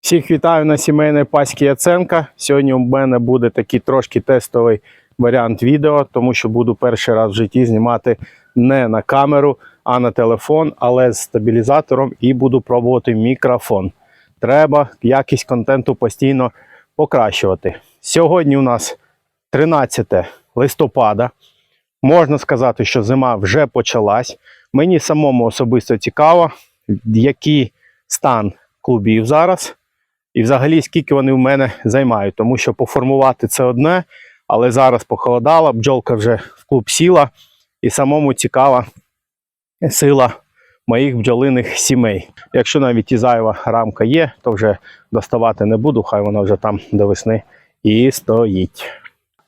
Всіх вітаю на сімейної паськи Яценка. Сьогодні у мене буде такий трошки тестовий варіант відео, тому що буду перший раз в житті знімати не на камеру, а на телефон, але з стабілізатором і буду пробувати мікрофон. Треба якість контенту постійно покращувати. Сьогодні у нас 13 листопада. Можна сказати, що зима вже почалась. Мені самому особисто цікаво, який стан клубів зараз. І взагалі, скільки вони в мене займають, тому що поформувати це одне, але зараз похолодало, бджолка вже в клуб сіла, і самому цікава сила моїх бджолиних сімей. Якщо навіть і зайва рамка є, то вже доставати не буду, хай вона вже там до весни і стоїть.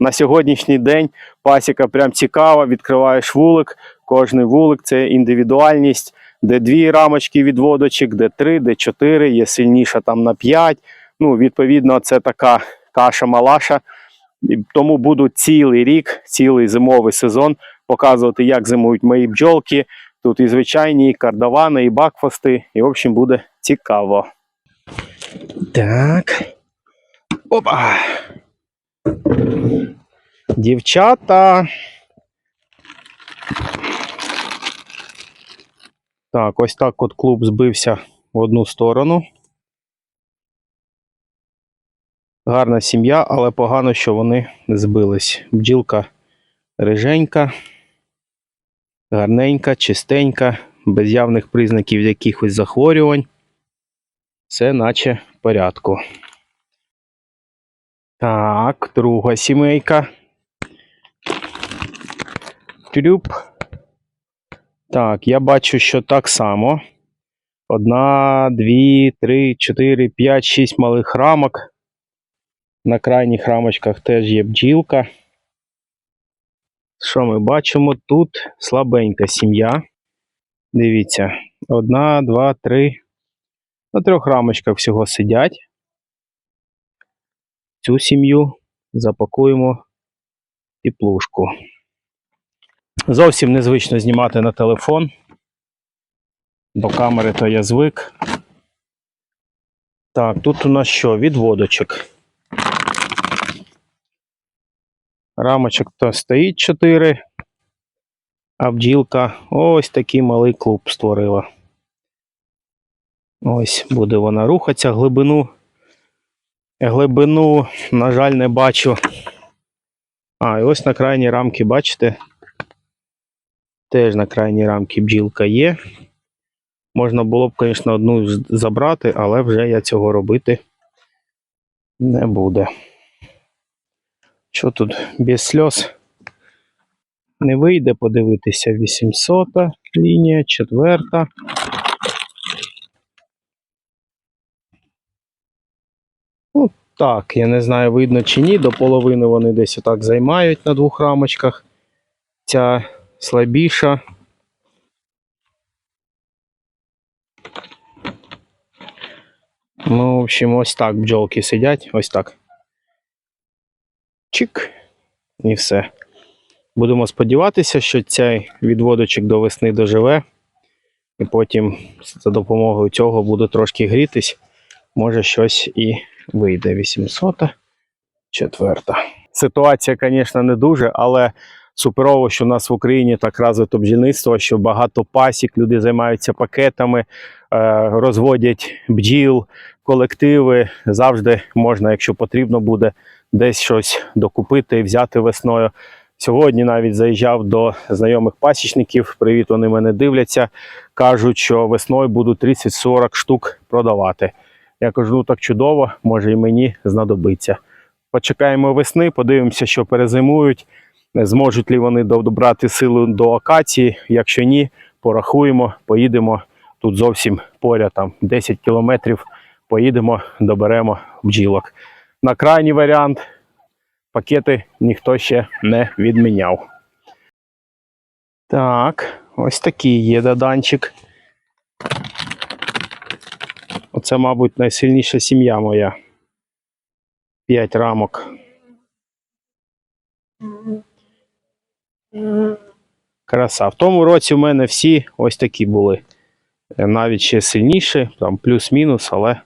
На сьогоднішній день пасіка прям цікава, відкриваєш вулик, кожний вулик це індивідуальність де дві рамочки відводочок, де три, де чотири, є сильніша там на п'ять. Ну, відповідно, це така каша-малаша. Тому буду цілий рік, цілий зимовий сезон показувати, як зимують мої бджолки. Тут і звичайні, і кардавани, і бакфасти. І, в общем, буде цікаво. Так. Опа. Дівчата. Так, ось так от клуб збився в одну сторону. Гарна сім'я, але погано, що вони збились. Бджілка риженька, гарненька, чистенька, без явних признаків якихось захворювань. Все наче в порядку. Так, друга сімейка. Трюп. Так, я бачу, що так само. Одна, дві, три, чотири, п'ять, шість малих рамок. На крайніх рамочках теж є бджілка. Що ми бачимо? Тут слабенька сім'я. Дивіться, одна, два, три. На трьох рамочках всього сидять. Цю сім'ю запакуємо в теплушку. Зовсім незвично знімати на телефон. До камери то я звик. Так, тут у нас що? Відводочок. Рамочок то стоїть 4, а бджілка ось такий малий клуб створила. Ось буде вона рухатися глибину. Глибину, на жаль, не бачу. А, і ось на крайній рамки, бачите? Теж на крайній рамці бджілка є. Можна було б, звісно, одну забрати, але вже я цього робити не буде. Що тут без сльоз? Не вийде подивитися 800 лінія, четверта. Ну, так, я не знаю, видно чи ні. До половини вони десь отак займають на двох рамочках. Ця слабіша. Ну, в общем, ось так бджолки сидять, ось так. Чик. І все. Будемо сподіватися, що цей відводочок до весни доживе. І потім за допомогою цього буду трошки грітись. Може щось і вийде. 800. Четверта. Ситуація, звісно, не дуже, але суперово, що у нас в Україні так розвито бджільництво, що багато пасік, люди займаються пакетами, е, розводять бджіл, колективи. Завжди можна, якщо потрібно буде, десь щось докупити і взяти весною. Сьогодні навіть заїжджав до знайомих пасічників. Привіт, вони мене дивляться. Кажуть, що весною буду 30-40 штук продавати. Я кажу, ну так чудово, може і мені знадобиться. Почекаємо весни, подивимося, що перезимують. Зможуть ли вони добрати силу до акації. Якщо ні, порахуємо, поїдемо тут зовсім поряд, там 10 кілометрів. Поїдемо, доберемо бджілок. На крайній варіант пакети ніхто ще не відміняв. Так, ось такий є доданчик. Оце, мабуть, найсильніша сім'я моя. П'ять рамок. Краса. В тому році в мене всі ось такі були. Е, Навіть ще сильніші, там плюс-мінус, але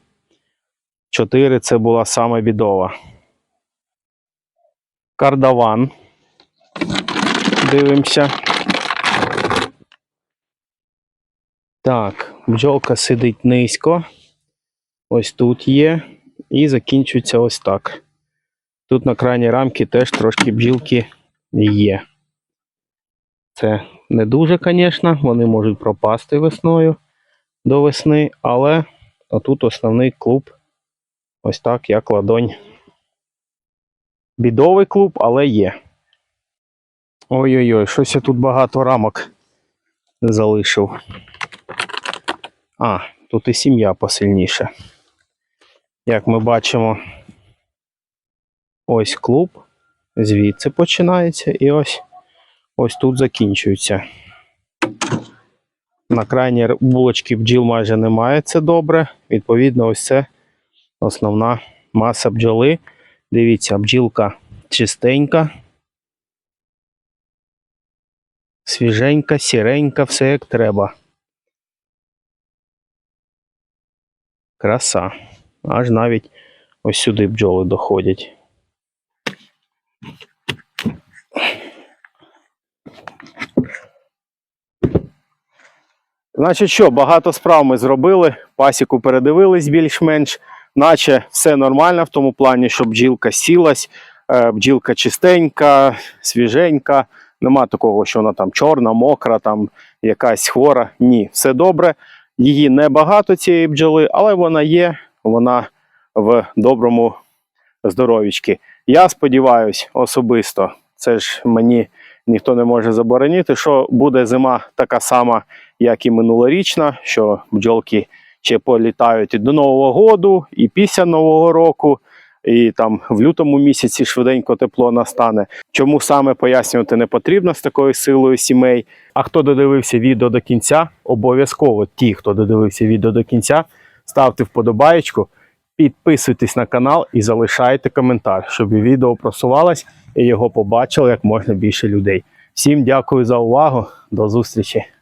4 це була саме бідова. Кардаван. Дивимося. Так, бджолка сидить низько. Ось тут є. І закінчується ось так. Тут на крайній рамці теж трошки бджілки є. Це не дуже, звісно, вони можуть пропасти весною до весни, але отут основний клуб ось так, як ладонь. Бідовий клуб, але є. Ой-ой-ой, щось я тут багато рамок залишив. А, тут і сім'я посильніша. Як ми бачимо, ось клуб, звідси починається, і ось ось тут закінчується. На крайній булочці бджіл майже немає, це добре. Відповідно, ось це основна маса бджоли. Дивіться, бджілка чистенька, свіженька, сіренька, все як треба. Краса. Аж навіть ось сюди бджоли доходять. Значить що, багато справ ми зробили, пасіку передивились більш-менш, наче все нормально в тому плані, що бджілка сілась, е, бджілка чистенька, свіженька. Нема такого, що вона там чорна, мокра, там якась хвора. Ні, все добре. Її небагато цієї бджоли, але вона є, вона в доброму здоровічці. Я сподіваюся, особисто, це ж мені ніхто не може заборонити, що буде зима така сама, як і минулорічна, що бджолки ще політають і до Нового року, і після Нового року, і там в лютому місяці швиденько тепло настане. Чому саме пояснювати не потрібно з такою силою сімей. А хто додивився відео до кінця, обов'язково ті, хто додивився відео до кінця, ставте вподобаєчку, підписуйтесь на канал і залишайте коментар, щоб відео просувалось і його побачило як можна більше людей. Всім дякую за увагу. До зустрічі!